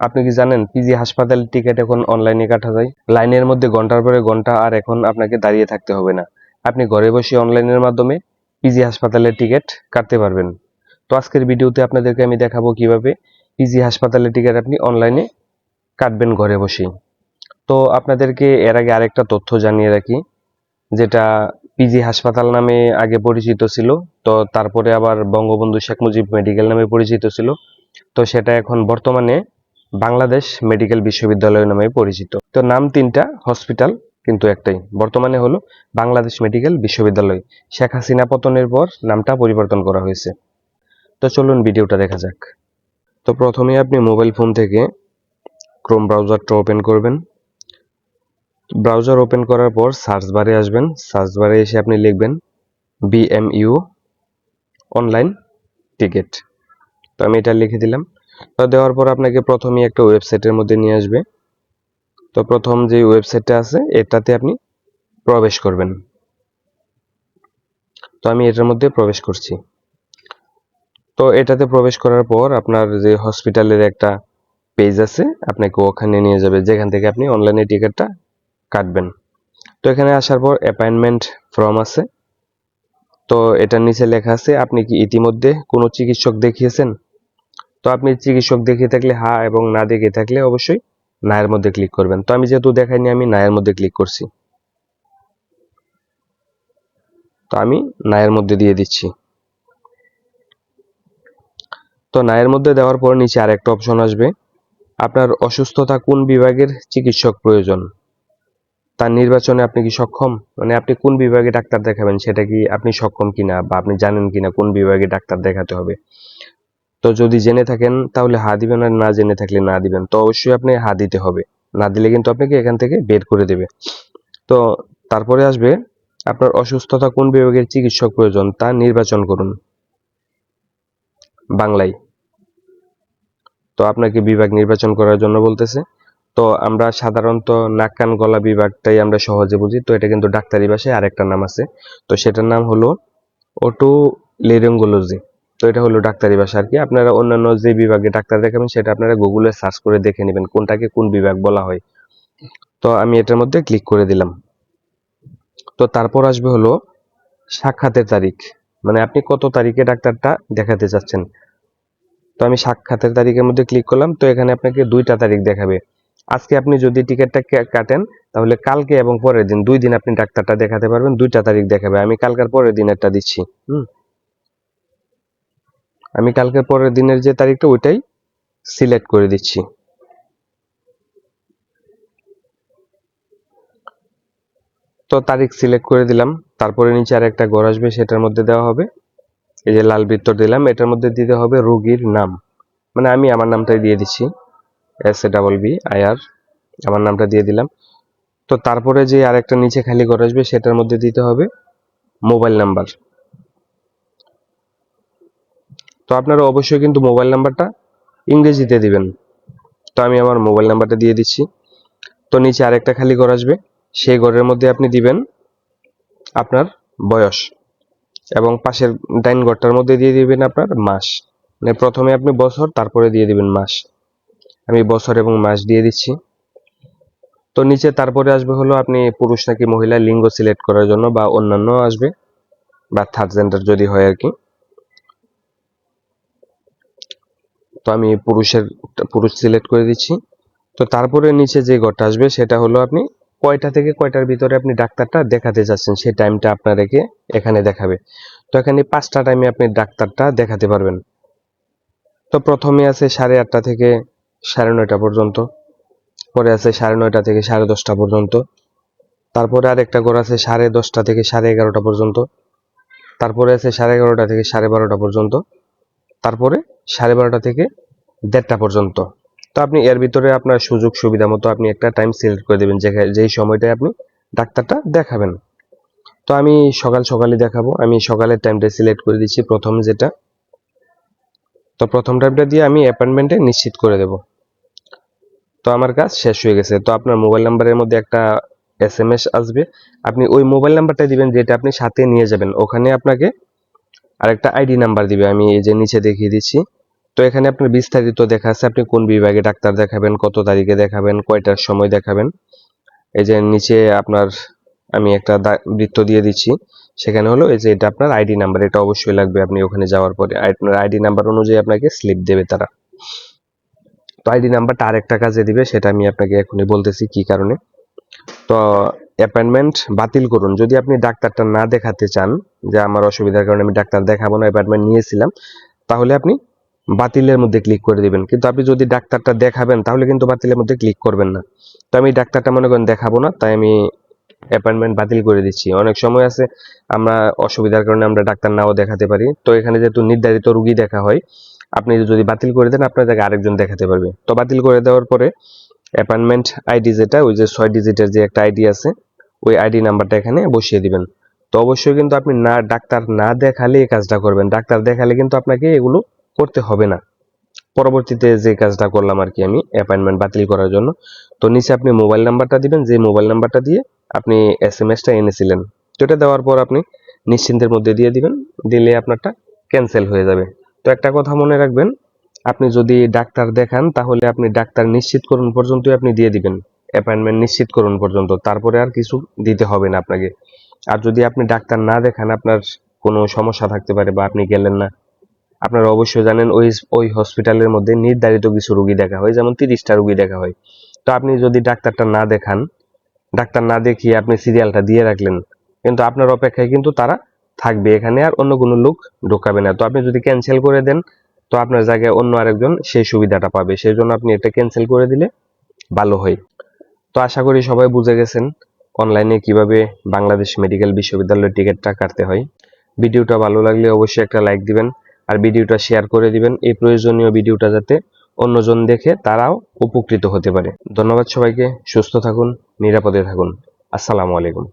আপনি কি জানেন পিজি হাসপাতালের টিকিট এখন অনলাইনে কাটা যায়? লাইনের মধ্যে ঘণ্টার পরে ঘণ্টা আর এখন আপনাকে দাঁড়িয়ে থাকতে হবে না। আপনি ঘরে বসে অনলাইনের মাধ্যমে পিজি হাসপাতালের টিকিট কাটতে পারবেন। তো আজকের ভিডিওতে আপনাদেরকে আমি দেখাবো কীভাবে পিজি হাসপাতালের টিকিট আপনি অনলাইনে কাটবেন ঘরে বসেই তো আপনাদেরকে এর আগে আরেকটা তথ্য জানিয়ে রাখি, যেটা পিজি হাসপাতাল নামে আগে পরিচিত ছিল, তো তারপরে আবার বঙ্গবন্ধু শেখ মুজিব মেডিকেল নামে পরিচিত ছিল। তো সেটা এখন বর্তমানে বাংলাদেশ মেডিকেল বিশ্ববিদ্যালয় নামে পরিচিত। তো নাম তিনটা, হসপিটাল কিন্তু একটাই। বর্তমানে হলো বাংলাদেশ মেডিকেল বিশ্ববিদ্যালয়। শেখ হাসিনা পতনের পর নামটা পরিবর্তন করা হয়েছে। তো চলুন ভিডিওটা দেখা যাক। তো প্রথমে আপনি মোবাইল ফোন থেকে ক্রোম ব্রাউজারটা ওপেন করবেন। ব্রাউজার ওপেন করার পর সার্চ বারে আসবেন। সার্চ বারে এসে আপনি লিখবেন বিএমইউ অনলাইন টিকিট তো আমি এটা লিখে দিলাম। দেওয়ার পর আপনাকে প্রথমেই একটা ওয়েবসাইটের মধ্যে নিয়ে আসবে। তো প্রথম যে ওয়েবসাইটটা আছে, এটাতে আপনি প্রবেশ করবেন। তো আমি এটার মধ্যে প্রবেশ করছি। তো এটাতে প্রবেশ করার পর আপনার যে হসপিটালের একটা পেজ আছে, আপনাকে ওখানে নিয়ে যাবে, যেখান থেকে আপনি অনলাইনে টিকিটটা কাটবেন। তো এখানে আসার পর অ্যাপয়েন্টমেন্ট ফর্ম আছে। তো এটার নিচে লেখা আছে, আপনি কি ইতিমধ্যে কোনো চিকিৎসক দেখিয়েছেন? তো আপনি চিকিৎসক দেখিয়ে থাকলে হা এবং না দেখে থাকলে অবশ্যই নায়ের মধ্যে ক্লিক করবেন। তো আমি যেহেতু দেখাইনি, আমি নায়ের মধ্যে ক্লিক করছি। তো আমি নায়ের মধ্যে দিয়ে দিচ্ছি। তো নায়ের মধ্যে দেওয়ার পর নিচে আরেকটা অপশন আসবে। আপনার অসুস্থতা কোন বিভাগের চিকিৎসক প্রয়োজন? তার নির্বাচনে আপনি কি সক্ষম? মানে আপনি কোন বিভাগে ডাক্তার দেখাবেন? সেটা কি আপনি সক্ষম কিনা বা আপনি জানেন কিনা কোন বিভাগে ডাক্তার দেখাতে হবে? তো যদি জেনে থাকেন, তাহলে হা দিবেন আর না জেনে থাকলে না দিবেন। তো অবশ্যই আপনি হা দিতে হবে। না দিলে কিন্তু আপনাকে এখান থেকে বের করে দেবে। তো তারপরে আসবে, আপনার অসুস্থতা কোন বিভাগের চিকিৎসক প্রয়োজন তা নির্বাচন করুন। বাংলায়। তো আপনাকে বিভাগ নির্বাচন করার জন্য বলতেছে। তো আমরা সাধারণত নাক, কান, গলা বিভাগটাই আমরা সহজে বুঝি। তো এটা কিন্তু ডাক্তারি ভাষায় আরেকটা নাম আছে। তো সেটার নাম হলো ওটো লেরিঙ্গোলজি তো এটা হলো ডাক্তারি ভাষা আর কি। আপনারা অন্যান্য যে বিভাগে ডাক্তার দেখাবেন, সেটা আপনারা গুগলে সার্চ করে দেখে নেবেন কোনটাকে কোন বিভাগ বলা হয়। তো আমি এটার মধ্যে ক্লিক করে দিলাম। তো তারপর আসবে হলো সাক্ষাতের তারিখ। মানে আপনি কত তারিখে ডাক্তারটা দেখাতে চাচ্ছেন? তো আমি সাক্ষাতের তারিখের মধ্যে ক্লিক করলাম, তো এখানে আপনাকে দুইটা তারিখ দেখাবে। আজকে আপনি যদি টিকিটটা কাটেন, তাহলে কালকে এবং পরের দিন, দুই দিন আপনি ডাক্তারটা দেখাতে পারবেন, দুইটা তারিখ দেখাবে। আমি কালকার পরের দিন একটা দিচ্ছি। হুম? আমি কালকের পরের দিনের যে তারিখটা, ওইটাই সিলেক্ট করে দিচ্ছি। তো তারিখ সিলেক্ট করে দিলাম। তারপরে নিচে আর একটা ঘর আসবে, সেটার মধ্যে দেওয়া হবে। এই যে লাল বৃত্ত দিলাম, এটার মধ্যে দিতে হবে রোগীর নাম। মানে আমি আমার নামটাই দিয়ে দিচ্ছি। S A double B I R আমার নামটা দিয়ে দিলাম। তো তারপরে যে আরেকটা নিচে খালি ঘর আসবে, সেটার মধ্যে দিতে হবে মোবাইল নাম্বার। তো আপনারা অবশ্যই কিন্তু মোবাইল নাম্বারটা ইংরেজিতে দিবেন। তো আমি আমার মোবাইল নাম্বারটা দিয়ে দিচ্ছি। তো নিচে আরেকটা খালি ঘর আসবে। সেই ঘরের মধ্যে আপনি দিবেন আপনার বয়স এবং পাশের ডাইন ঘরটার মধ্যে দিয়ে দিবেন আপনার মাস। মানে প্রথমে আপনি বছর, তারপরে দিয়ে দিবেন মাস। আমি বছর এবং মাস দিয়ে দিচ্ছি। তো নিচে তারপরে আসবে হলো আপনি পুরুষ নাকি মহিলা লিঙ্গ সিলেক্ট করার জন্য বা অন্যান্য আসবে বা থার্ড জেন্ডার যদি হয় আর কি। তো আমি পুরুষের, পুরুষ সিলেক্ট করে দিচ্ছি। তো তারপরে নিচে যে ঘরটা আসবে, সেটা হলো আপনি কয়টা থেকে কয়টার ভিতরে আপনি ডাক্তারটা দেখাতে যাচ্ছেন সেই টাইমটা আপনাদেরকে এখানে দেখাবে। তো এখানে পাঁচটা টাইমে আপনি ডাক্তারটা দেখাতে পারবেন। তো প্রথমে আছে সাড়ে আটটা থেকে সাড়ে নয়টা পর্যন্ত। পরে আছে সাড়ে নয়টা থেকে সাড়ে দশটা পর্যন্ত। তারপরে আরেকটা ঘর আছে সাড়ে দশটা থেকে সাড়ে এগারোটা পর্যন্ত। তারপরে আছে সাড়ে এগারোটা থেকে সাড়ে বারোটা পর্যন্ত। তারপরে সাড়ে বারোটা থেকে দেড়টা পর্যন্ত। তো আপনি এর ভিতরে আপনার সুযোগ সুবিধা মতো আপনি একটা টাইম সিলেক্ট করে দেবেন যেই সময়টায় আপনি ডাক্তারটা দেখাবেন। তো আমি সকাল সকালে দেখাবো। আমি সকালের টাইমটা সিলেক্ট করে দিচ্ছি প্রথম যেটা। তো প্রথম টাইমটা দিয়ে আমি অ্যাপয়েন্টমেন্টে নিশ্চিত করে দেব। তো আমার কাজ শেষ হয়ে গেছে। তো আপনার মোবাইল নাম্বারের মধ্যে একটা এস এম এস আসবে। আপনি ওই মোবাইল নাম্বারটা দিবেন যেটা আপনি সাথে নিয়ে যাবেন। ওখানে আপনাকে আরেকটা আইডি নাম্বার দিবে। আমি এই যে নিচে দেখিয়ে দিচ্ছি। তো এখানে আপনার বিস্তারিত দেখা আছে, আপনি কোন বিভাগে ডাক্তার দেখাবেন, কত তারিখে দেখাবেন, কয়টার সময় দেখাবেন। এই যে নিচে আপনার আমি একটা বৃত্ত দিয়ে দিচ্ছি। সেখানে হলো এই যে এটা আপনার আইডি নাম্বার, এটা অবশ্যই লাগবে আপনি ওখানে যাওয়ার পরে। আপনার আইডি নাম্বার অনুযায়ী আপনাকে স্লিপ দেবে তারা। তো আইডি নাম্বারটা আরেকটা কাজে দিবে, সেটা আমি আপনাকে এখনই বলতেছি কি কারণে। তো অ্যাপয়েন্টমেন্ট বাতিল করুন। যদি আপনি ডাক্তারটা না দেখাতে চান, যে আমার অসুবিধার কারণে আমি ডাক্তার দেখাবো না, অ্যাপয়েন্টমেন্ট নিয়েছিলাম, তাহলে আপনি বাতিলের মধ্যে ক্লিক করে দিবেন। কিন্তু আপনি যদি ডাক্তারটা দেখাবেন, তাহলে কিন্তু বাতিলের মধ্যে ক্লিক করবেন না। তো আমি ডাক্তারটা মনে করেন দেখাবো না, তাই আমি অ্যাপয়েন্টমেন্ট বাতিল করে দিচ্ছি। অনেক সময় আছে, আমরা অসুবিধার কারণে আমরা ডাক্তার নাও দেখাতে পারি। তো এখানে যেহেতু নির্ধারিত রুগী দেখা হয়, আপনি যদি বাতিল করে দেন, আপনার জায়গায় আরেকজন দেখাতে পারবে। তো বাতিল করে দেওয়ার পরে অ্যাপয়েন্টমেন্ট আইডি যেটা, ওই যে ছয় ডিজিটের যে একটা আইডি আছে, ওই আইডি নাম্বারটা এখানে বসিয়ে দিবেন। তো অবশ্যই কিন্তু আপনি না, ডাক্তার না দেখালে এই কাজটা করবেন। ডাক্তার দেখালে কিন্তু আপনাকে এগুলো করতে হবে না। পরবর্তীতে যে কাজটা করলাম আর কি আমি অ্যাপয়েন্টমেন্ট বাতিল করার জন্য, তো নিচে আপনি মোবাইল নাম্বারটা দিবেন, যে মোবাইল নাম্বারটা দিয়ে আপনি এস এম এসটা এনেছিলেন, তো এটা দেওয়ার পর আপনি নিশ্চিন্তের মধ্যে দিয়ে দিবেন, দিলে আপনারটা ক্যান্সেল হয়ে যাবে। তো একটা কথা মনে রাখবেন, আপনি যদি ডাক্তার দেখান, তাহলে আপনি ডাক্তার নিশ্চিত করুন পর্যন্তই আপনি দিয়ে দিবেন অ্যাপয়েন্টমেন্ট নিশ্চিত করুন পর্যন্ত, তারপরে আর কিছু দিতে হবে না আপনাকে। আর যদি আপনি ডাক্তার না দেখান, আপনার কোনো সমস্যা থাকতে পারে বা আপনি গেলেন না আপনারা অবশ্যই জানেন ওই ওই হসপিটালের মধ্যে নির্ধারিত কিছু রুগী দেখা হয়, যেমন তিরিশটা রুগী দেখা হয়। তো আপনি যদি ডাক্তারটা না দেখান, ডাক্তার না দেখিয়ে আপনি সিরিয়ালটা দিয়ে রাখলেন, কিন্তু আপনার অপেক্ষায় কিন্তু তারা থাকবে এখানে আর অন্য কোনো লোক ঢোকাবে না। তো আপনি যদি ক্যান্সেল করে দেন, তো আপনার জায়গায় অন্য আরেকজন সেই সুবিধাটা পাবে। সেই জন্য আপনি এটা ক্যান্সেল করে দিলে ভালো হয়। তো আশা করি সবাই বুঝে গেছেন অনলাইনে কীভাবে বাংলাদেশ মেডিকেল বিশ্ববিদ্যালয়ের টিকিটটা কাটতে হয়। ভিডিওটা ভালো লাগলে অবশ্যই একটা লাইক দিবেন। আর ভিডিওটা শেয়ার করে দিবেন। এই প্রয়োজনীয় ভিডিওটা যাতে অন্যজন দেখে তারাও উপকৃত হতে পারে। ধন্যবাদ সবাইকে। সুস্থ থাকুন, নিরাপদে থাকুন। আসসালামু আলাইকুম।